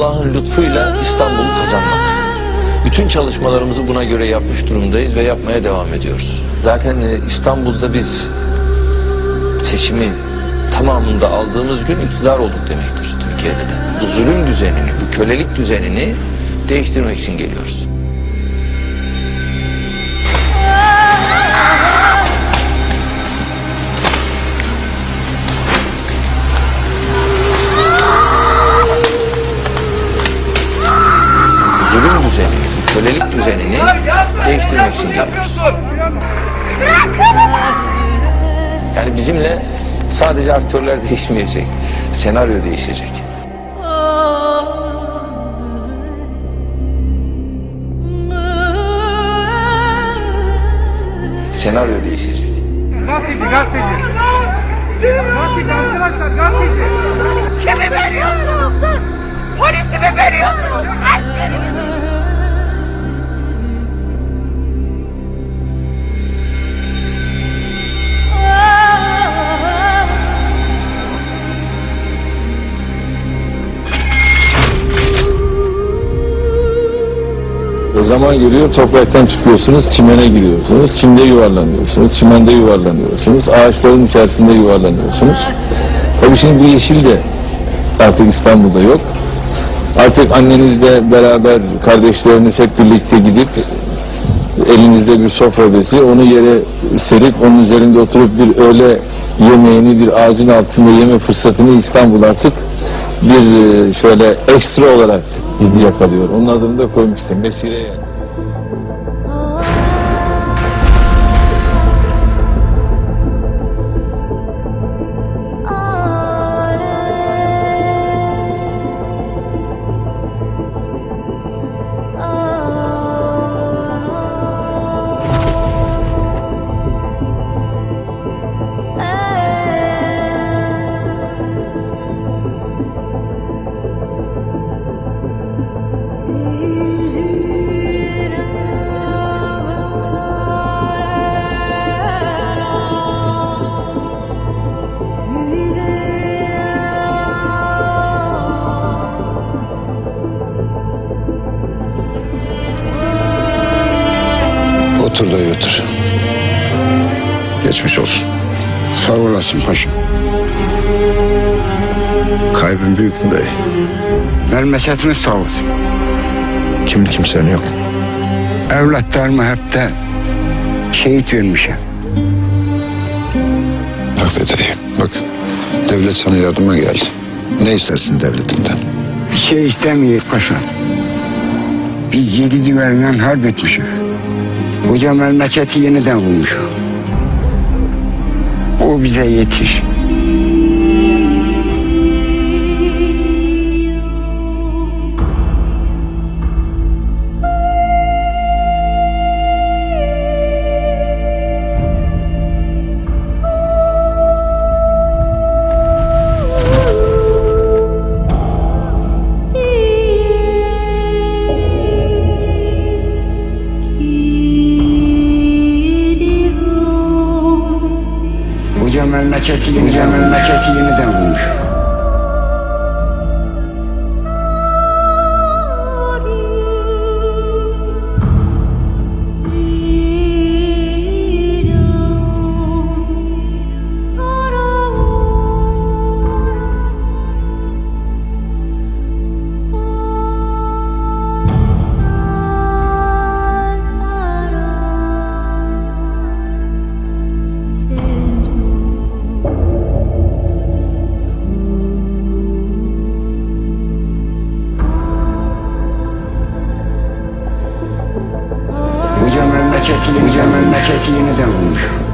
Allah'ın lütfuyla İstanbul'u kazanmak. Bütün çalışmalarımızı buna göre yapmış durumdayız ve yapmaya devam ediyoruz. Zaten e, İstanbul'da biz seçimi tamamında aldığımız gün iktidar olduk demektir Türkiye'de de. Bu zulüm düzenini, bu kölelik düzenini değiştirmek için geliyoruz. Kölelik düzenini değiştirmek için geliyoruz. Yani bizimle sadece aktörler değişmeyecek, senaryo değişecek. Senaryo değişecek. Gazeteci, gazeteci. Gazeteci arkadaşlar, gazeteci. Kimi veriyorsunuz? Polisi mi veriyorsunuz? Askeri O zaman geliyor topraktan çıkıyorsunuz, çimene giriyorsunuz, çimde yuvarlanıyorsunuz, çimende yuvarlanıyorsunuz, ağaçların içerisinde yuvarlanıyorsunuz. Tabii şimdi bu yeşil de artık İstanbul'da yok. Artık annenizle beraber kardeşleriniz hep birlikte gidip elinizde bir sofra bezi onu yere serip onun üzerinde oturup bir öğle yemeğini bir ağacın altında yeme fırsatını İstanbul artık bir e, şöyle ekstra olarak yakalıyor. Onun adını da koymuştum. Mesire yani. Otur da götür. Geçmiş olsun. Sağ olasın paşam. Kaybın büyük mü bey? Memleketiniz sağ olsun. Kim kimsenin yok. Evlatlarımı hep de şehit vermişim. Bak dedeyim bak. Devlet sana yardıma geldi. Ne istersin devletinden? Bir şey istemiyor paşam. Biz yedi düvelle harp etmişiz. Koca memleketi yeniden bulmuş. O bize yetiş. Memleketi yeniden memleketi yeniden bulmuş. Memleketi yeniden memleketi bulmuş.